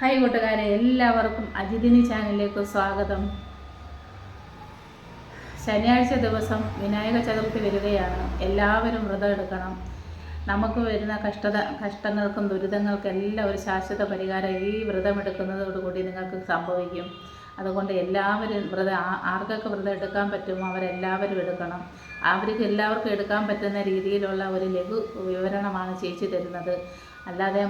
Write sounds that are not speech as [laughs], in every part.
Hi കൂട്ടുകാരെ. എല്ലാവർക്കും അജിതിനി ചാനലിലേക്ക് സ്വാഗതം. ശനിയാഴ്ച ദിവസം വിനായക ചതുർത്ഥി വരികയാണ്. എല്ലാവരും വ്രതം എടുക്കണം. നമുക്ക് വരുന്ന കഷ്ടത കഷ്ടങ്ങൾക്കും ദുരിതങ്ങൾക്കും എല്ലാം ഒരു ശാശ്വത പരിഹാരം ഈ വ്രതം എടുക്കുന്നതോടുകൂടി നിങ്ങൾക്ക് സംഭവിക്കും. അതുകൊണ്ട് എല്ലാവരും വ്രതം ആർക്കൊക്കെ വ്രതം എടുക്കാൻ പറ്റുമോ അവരെല്ലാവരും എടുക്കണം. അവർക്ക് എല്ലാവർക്കും എടുക്കാൻ പറ്റുന്ന രീതിയിലുള്ള ഒരു ലഘു വിവരണമാണ് ചേച്ചി തരുന്നത്. അല്ലാതെ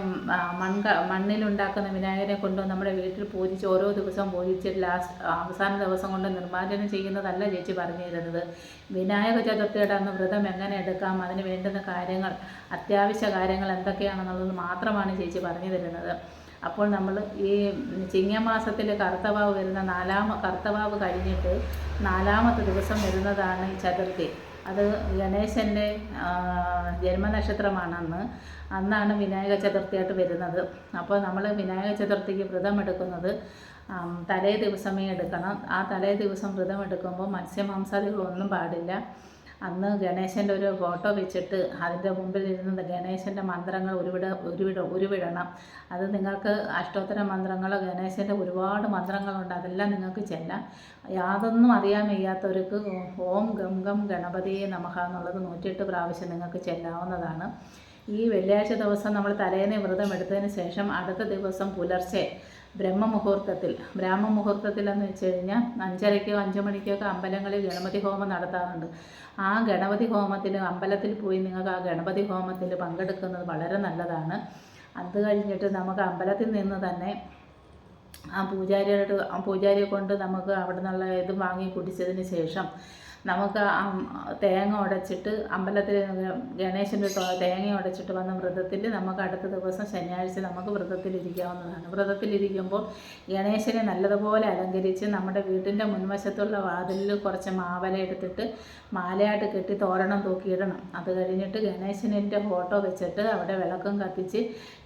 മൺക മണ്ണിലുണ്ടാക്കുന്ന വിനായകനെ കൊണ്ട് നമ്മുടെ വീട്ടിൽ പൂജിച്ച് ഓരോ ദിവസവും പൂജിച്ച് ലാസ്റ്റ് അവസാന ദിവസം കൊണ്ട് നിർമ്മാർജനം ചെയ്യുന്നതല്ല ചേച്ചി പറഞ്ഞു തരുന്നത്. വിനായക ചതുർത്ഥിയുടെ അന്ന് വ്രതം എങ്ങനെ എടുക്കാം അതിന് വേണ്ടുന്ന കാര്യങ്ങൾ അത്യാവശ്യ കാര്യങ്ങൾ എന്തൊക്കെയാണെന്നുള്ളത് മാത്രമാണ് ചേച്ചി പറഞ്ഞു തരുന്നത്. അപ്പോൾ നമ്മൾ ഈ ചിങ്ങമാസത്തിൽ കറുത്തവാവ് വരുന്ന നാലാമ കറുത്തവാവ് കഴിഞ്ഞിട്ട് നാലാമത്തെ ദിവസം വരുന്നതാണ് ഈ ചതുർത്ഥി. അത് ഗണേശന്റെ ജന്മനക്ഷത്രമാണെന്ന് അന്നാണ് വിനായക ചതുർത്ഥിയായിട്ട് വരുന്നത്. അപ്പോൾ നമ്മൾ വിനായക ചതുർത്ഥിക്ക് വ്രതം എടുക്കുന്നത് തലേ ദിവസമേ എടുക്കണം. ആ തലേ ദിവസം വ്രതം എടുക്കുമ്പോൾ മത്സ്യമാംസാദികളൊന്നും പാടില്ല. അന്ന് ഗണേശന്റെ ഒരു ഫോട്ടോ വെച്ചിട്ട് അതിന്റെ മുമ്പിൽ ഇരുന്ന് ഗണേശന്റെ മന്ത്രങ്ങൾ ഒരുവിട ഒരുവിട ഉരുവിടണം അത് നിങ്ങൾക്ക് അഷ്ടോത്തര മന്ത്രങ്ങൾ ഗണേശന്റെ ഒരുപാട് മന്ത്രങ്ങളുണ്ട്. അതെല്ലാം നിങ്ങൾക്ക് ചെല്ലാം. യാതൊന്നും അറിയാൻ വയ്യാത്തവർക്ക് ഓം ഗം ഗം ഗണപതിയെ നമഹ എന്നുള്ളത് നൂറ്റിയെട്ട് പ്രാവശ്യം നിങ്ങൾക്ക് ചെല്ലാവുന്നതാണ്. ഈ വെള്ളിയാഴ്ച ദിവസം നമ്മൾ തലേന്ന് വ്രതം എടുത്തതിന് ശേഷം അടുത്ത ദിവസം പുലർച്ചെ ബ്രഹ്മമുഹൂർത്തത്തിൽ. ബ്രാഹ്മമുഹൂർത്തത്തിൽ എന്ന് വെച്ച് കഴിഞ്ഞാൽ അഞ്ചരയ്ക്കോ അഞ്ച് മണിക്കോ ഒക്കെ അമ്പലങ്ങളിൽ ഗണപതി ഹോമം നടത്താറുണ്ട്. ആ ഗണപതി ഹോമത്തിൽ അമ്പലത്തിൽ പോയി നിങ്ങൾക്ക് ആ ഗണപതി ഹോമത്തിൽ പങ്കെടുക്കുന്നത് വളരെ നല്ലതാണ്. അത് കഴിഞ്ഞിട്ട് നമുക്ക് അമ്പലത്തിൽ നിന്ന് തന്നെ ആ പൂജാരിയോട് ആ പൂജാരിയെ കൊണ്ട് നമുക്ക് അവിടെ നിന്നുള്ള ഇത് വാങ്ങി കുടിച്ചതിന് ശേഷം നമുക്ക് തേങ്ങ ഉടച്ചിട്ട് അമ്പലത്തിൽ ഗണേശന്റെ തേങ്ങ ഉടച്ചിട്ട് വന്ന വ്രതത്തിൽ നമുക്ക് അടുത്ത ദിവസം ശനിയാഴ്ച നമുക്ക് വ്രതത്തിലിരിക്കാവുന്നതാണ് വ്രതത്തിലിരിക്കുമ്പോൾ ഗണേശനെ നല്ലതുപോലെ അലങ്കരിച്ച് നമ്മുടെ വീട്ടിന്റെ മുൻവശത്തുള്ള വാതിലിൽ കുറച്ച് മാവല എടുത്തിട്ട് മാലയായിട്ട് കെട്ടി തോരണം തൂക്കിയിടണം. അത് കഴിഞ്ഞിട്ട് ഗണേശനിന്റെ ഫോട്ടോ വെച്ചിട്ട് അവിടെ വിളക്കും കത്തിച്ച്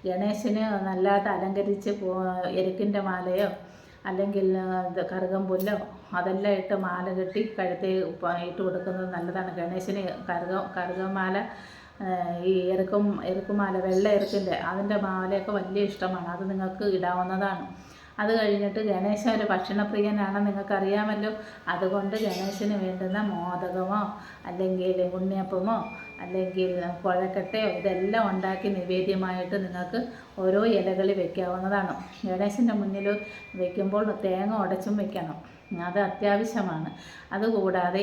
ഗണേശന് നല്ലതായിട്ട് അലങ്കരിച്ച് പോ എരുക്കിന്റെ മാലയോ അല്ലെങ്കിൽ ഇത് കറുകമ്പുല്ലോ അതെല്ലാം ഇട്ട് മാല കെട്ടി കഴുത്തിൽ ഇട്ട് കൊടുക്കുന്നത് നല്ലതാണ്. ഗണേശന് കറുക കറുകമാല ഈ എറുക്കും എറുക്കുമാല വെള്ള എറുക്കിന്റെ അതിന്റെ മാലയൊക്കെ വലിയ ഇഷ്ടമാണ്. അത് നിങ്ങൾക്ക് ഇടാവുന്നതാണ്. അത് കഴിഞ്ഞിട്ട് ഗണേശൻ ഒരു ഭക്ഷണപ്രിയനാണെന്ന് നിങ്ങൾക്കറിയാമല്ലോ. അതുകൊണ്ട് ഗണേശന് വേണ്ടുന്ന മോദകമോ അല്ലെങ്കിൽ ഉണ്ണിയപ്പമോ അല്ലെങ്കിൽ കുഴക്കട്ടയോ ഇതെല്ലാം ഉണ്ടാക്കി നിവേദ്യമായിട്ട് നിങ്ങൾക്ക് ഓരോ ഇലകളിൽ വെക്കാവുന്നതാണ്. ഗണേശന്റെ മുന്നിൽ വെക്കുമ്പോൾ തേങ്ങ ഉടച്ചും വെക്കണം. അത് അത്യാവശ്യമാണ്. അതുകൂടാതെ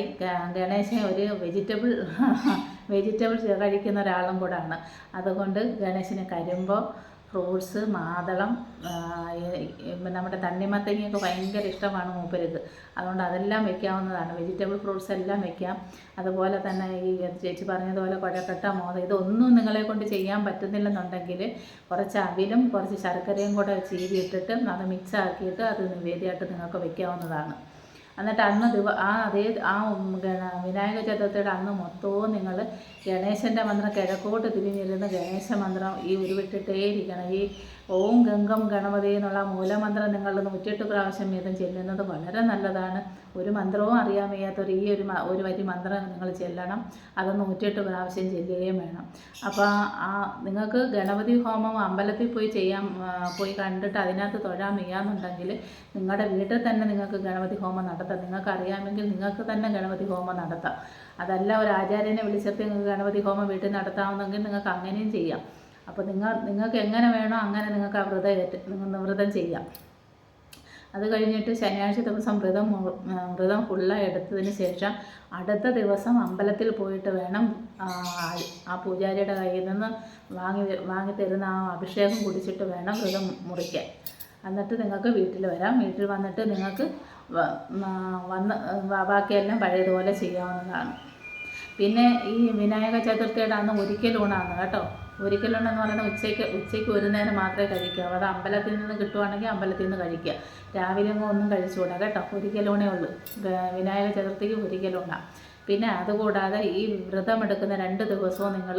ഗണേശൻ ഒരു വെജിറ്റബിൾ [laughs] വെജിറ്റബിൾ കഴിക്കുന്ന ഒരാളും കൂടാണ്. അതുകൊണ്ട് ഗണേശന് കരിമ്പോ ഫ്രൂട്ട്സ് മാതളം നമ്മുടെ തണ്ണിമത്തങ്ങയൊക്കെ ഭയങ്കര ഇഷ്ടമാണ് മൂപ്പർക്ക് അതുകൊണ്ട് അതെല്ലാം വെക്കാവുന്നതാണ്. വെജിറ്റബിൾ ഫ്രൂട്ട്സ് എല്ലാം വെക്കാം. അതുപോലെ തന്നെ ഈ ചേച്ചി പറഞ്ഞതുപോലെ കുഴക്കട്ട മോത ഇതൊന്നും നിങ്ങളെ കൊണ്ട് ചെയ്യാൻ പറ്റുന്നില്ലെന്നുണ്ടെങ്കിൽ കുറച്ച് അവിലും കുറച്ച് ശർക്കരയും കൂടെ ഇട്ടിട്ട് അത് മിക്സ് ആക്കിയിട്ട് അത് നിവേദ്യമായിട്ട് നിങ്ങൾക്ക് വെക്കാവുന്നതാണ്. എന്നിട്ട് അന്ന് ദിവ ആ അതേ ആ വിനായക ചതുർത്ഥിയുടെ അന്ന് മൊത്തവും നിങ്ങൾ ഗണേശന്റെ മന്ത്രം കിഴക്കോട്ട് തിരിഞ്ഞിരുന്ന് ഗണേശ മന്ത്രം ഈ ഉരുവിട്ടിട്ടേ ഇരിക്കണം ഈ ഓം ഗംഗം ഗണപതി എന്നുള്ള മൂലമന്ത്രം നിങ്ങൾ നൂറ്റിയെട്ട് പ്രാവശ്യം വീതം ചെല്ലുന്നത് വളരെ നല്ലതാണ്. ഒരു മന്ത്രവും അറിയാൻ വയ്യാത്തൊരു ഈ ഒരു ഒരു വരി മന്ത്രം നിങ്ങൾ ചെല്ലണം. അത് നൂറ്റിയെട്ട് പ്രാവശ്യം ചെല്ലുകയും വേണം. അപ്പോൾ ആ നിങ്ങൾക്ക് ഗണപതി ഹോമം അമ്പലത്തിൽ പോയി ചെയ്യാൻ പോയി കണ്ടിട്ട് അതിനകത്ത് തൊഴാൻ വയ്യാന്നുണ്ടെങ്കിൽ നിങ്ങളുടെ വീട്ടിൽ തന്നെ നിങ്ങൾക്ക് ഗണപതി ഹോമം നടത്താം. നിങ്ങൾക്ക് അറിയാമെങ്കിൽ നിങ്ങൾക്ക് തന്നെ ഗണപതി ഹോമം നടത്താം. അതല്ല ഒരു ആചാര്യനെ വിളിച്ചിട്ട് നിങ്ങൾക്ക് ഗണപതി ഹോമം വീട്ടിൽ നടത്താമെന്നെങ്കിൽ നിങ്ങൾക്ക് അങ്ങനെയും ചെയ്യാം. അപ്പോൾ നിങ്ങൾ നിങ്ങൾക്ക് എങ്ങനെ വേണോ അങ്ങനെ നിങ്ങൾക്ക് ആ വ്രതം ഏറ്റ് നിങ്ങൾ വ്രതം ചെയ്യാം. അത് കഴിഞ്ഞിട്ട് ശനിയാഴ്ച ദിവസം വ്രതം വ്രതം ഫുള്ളായി എടുത്തതിന് ശേഷം അടുത്ത ദിവസം അമ്പലത്തിൽ പോയിട്ട് വേണം ആ, പൂജാരിയുടെ കയ്യിൽ നിന്ന് വാങ്ങി വാങ്ങി തരുന്ന ആ അഭിഷേകം കുടിച്ചിട്ട് വേണം വ്രതം മുറിക്കാൻ. എന്നിട്ട് നിങ്ങൾക്ക് വീട്ടിൽ വരാം. വീട്ടിൽ വന്നിട്ട് നിങ്ങൾക്ക് വന്ന് ബാക്കിയെല്ലാം പഴയതുപോലെ ചെയ്യാവുന്നതാണ്. പിന്നെ ഈ വിനായക ചതുർത്ഥിയുടെ അന്ന് ഒരിക്കലൂണാണ് കേട്ടോ? ഒരിക്കലൂണെന്ന് പറയുന്നത് ഉച്ചയ്ക്ക് ഉച്ചയ്ക്ക് ഒരു നേരം മാത്രമേ കഴിക്കാവൂ അത് അമ്പലത്തിൽ നിന്ന് കിട്ടുവാണെങ്കിൽ അമ്പലത്തിൽ നിന്ന് കഴിക്കുക. രാവിലെ ഒന്നും കഴിച്ചുകൂടാ കേട്ടോ? ഒരിക്കലൂണേ ഉള്ളൂ. വിനായക ചതുർത്ഥിക്ക് ഒരിക്കലൂണ പിന്നെ അതുകൂടാതെ ഈ വ്രതമെടുക്കുന്ന രണ്ട് ദിവസവും നിങ്ങൾ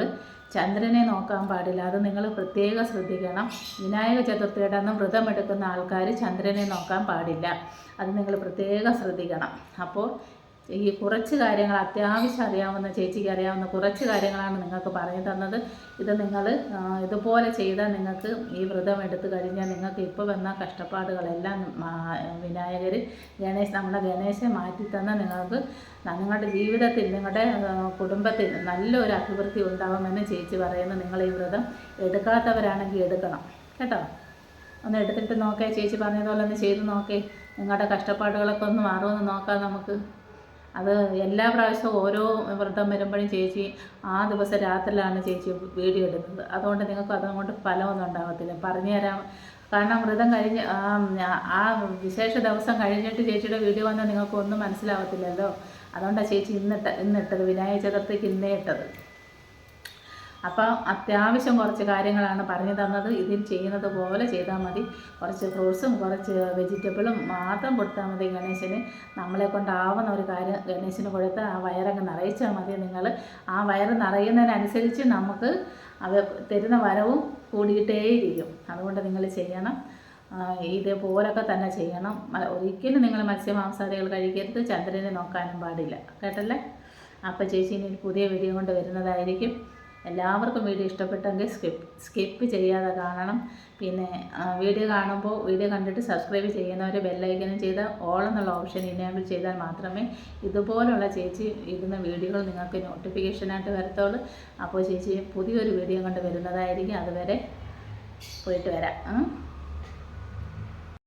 ചന്ദ്രനെ നോക്കാൻ പാടില്ല. അത് നിങ്ങൾ പ്രത്യേകം ശ്രദ്ധിക്കണം. വിനായക ചതുർത്ഥിയുടെ അന്ന് വ്രതമെടുക്കുന്ന ആൾക്കാർ ചന്ദ്രനെ നോക്കാൻ പാടില്ല. അത് നിങ്ങൾ പ്രത്യേകം ശ്രദ്ധിക്കണം. അപ്പോൾ ഈ കുറച്ച് കാര്യങ്ങൾ അത്യാവശ്യം അറിയാവുന്ന ചേച്ചിക്ക് അറിയാവുന്ന കുറച്ച് കാര്യങ്ങളാണ് നിങ്ങൾക്ക് പറഞ്ഞു തന്നത്. ഇത് നിങ്ങൾ ഇതുപോലെ ചെയ്താൽ നിങ്ങൾക്ക് ഈ വ്രതം എടുത്തു കഴിഞ്ഞാൽ നിങ്ങൾക്ക് ഇപ്പോൾ വന്ന കഷ്ടപ്പാടുകളെല്ലാം വിനായകർ ഗണേശ് നമ്മുടെ ഗണേശൻ മാറ്റി തന്ന നിങ്ങൾക്ക് നിങ്ങളുടെ ജീവിതത്തിൽ നിങ്ങളുടെ കുടുംബത്തിൽ നല്ലൊരു അഭിവൃദ്ധി ഉണ്ടാകുമെന്ന് ചേച്ചി പറയുന്നു. നിങ്ങൾ ഈ വ്രതം എടുക്കാത്തവരാണെങ്കിൽ എടുക്കണം. കേട്ടോ? ഒന്ന് എടുത്തിട്ട് നോക്കേ. ചേച്ചി പറഞ്ഞതുപോലെ ഒന്ന് ചെയ്ത് നോക്കേ. നിങ്ങളുടെ കഷ്ടപ്പാടുകളൊക്കെ ഒന്ന് മാറുമെന്ന് നോക്കാം നമുക്ക്. അത് എല്ലാ പ്രാവശ്യവും ഓരോ വ്രതം വരുമ്പോഴും ചേച്ചി ആ ദിവസം രാത്രിയിലാണ് ചേച്ചി വീഡിയോ എടുക്കുന്നത് അതുകൊണ്ട് നിങ്ങൾക്ക് അതുകൊണ്ട് ഫലമൊന്നും ഉണ്ടാകത്തില്ല പറഞ്ഞു തരാം. കാരണം വ്രതം കഴിഞ്ഞ് ആ, വിശേഷ ദിവസം കഴിഞ്ഞിട്ട് ചേച്ചിയുടെ വീഡിയോ വന്നാൽ നിങ്ങൾക്ക് ഒന്നും മനസ്സിലാവത്തില്ലല്ലോ. അതുകൊണ്ടാണ് ചേച്ചി ഇന്നിട്ട ഇന്നിട്ടത്. വിനായക ചതുർത്ഥിക്ക് ഇന്നേ ഇട്ടത്. അപ്പോൾ അത്യാവശ്യം കുറച്ച് കാര്യങ്ങളാണ് പറഞ്ഞു തന്നത്. ഇതിൽ ചെയ്യുന്നത് പോലെ ചെയ്താൽ മതി. കുറച്ച് ഫ്രൂട്ട്സും കുറച്ച് വെജിറ്റബിളും മാത്രം കൊടുത്താൽ മതി ഗണേശന്. നമ്മളെ കൊണ്ടാവുന്ന ഒരു കാര്യം ഗണേശന് കൊടുത്ത് ആ വയറങ്ങ് നിറയിച്ചാൽ മതി നിങ്ങൾ. ആ വയറ് നിറയുന്നതിനനുസരിച്ച് നമുക്ക് അത് തരുന്ന വരവും കൂടിയിട്ടേയിരിക്കും. അതുകൊണ്ട് നിങ്ങൾ ചെയ്യണം. ഇതേപോലൊക്കെ തന്നെ ചെയ്യണം. ഒരിക്കലും നിങ്ങൾ മത്സ്യമാംസാദികൾ കഴിക്കരുത്. ചന്ദ്രനെ നോക്കാനും പാടില്ല. കേട്ടല്ലേ? അപ്പോൾ ചേച്ചി ഇനി പുതിയ വീഡിയോ കൊണ്ട് വരുന്നതായിരിക്കും. എല്ലാവർക്കും വീഡിയോ ഇഷ്ടപ്പെട്ടെങ്കിൽ സ്കിപ്പ് സ്കിപ്പ് ചെയ്യാതെ കാണണം. പിന്നെ വീഡിയോ കാണുമ്പോൾ വീഡിയോ കണ്ടിട്ട് സബ്സ്ക്രൈബ് ചെയ്യുന്നവർ ബെല്ലൈക്കനും ചെയ്ത് ഓൾ എന്നുള്ള ഓപ്ഷൻ ഇനേബിൾ ചെയ്താൽ മാത്രമേ ഇതുപോലുള്ള ചേച്ചി ഇടുന്ന വീഡിയോകൾ നിങ്ങൾക്ക് നോട്ടിഫിക്കേഷനായിട്ട് വരത്തുള്ളൂ. അപ്പോൾ ചേച്ചി പുതിയൊരു വീഡിയോ കൊണ്ട് വരുന്നതായിരിക്കും. അതുവരെ പോയിട്ട് വരാം.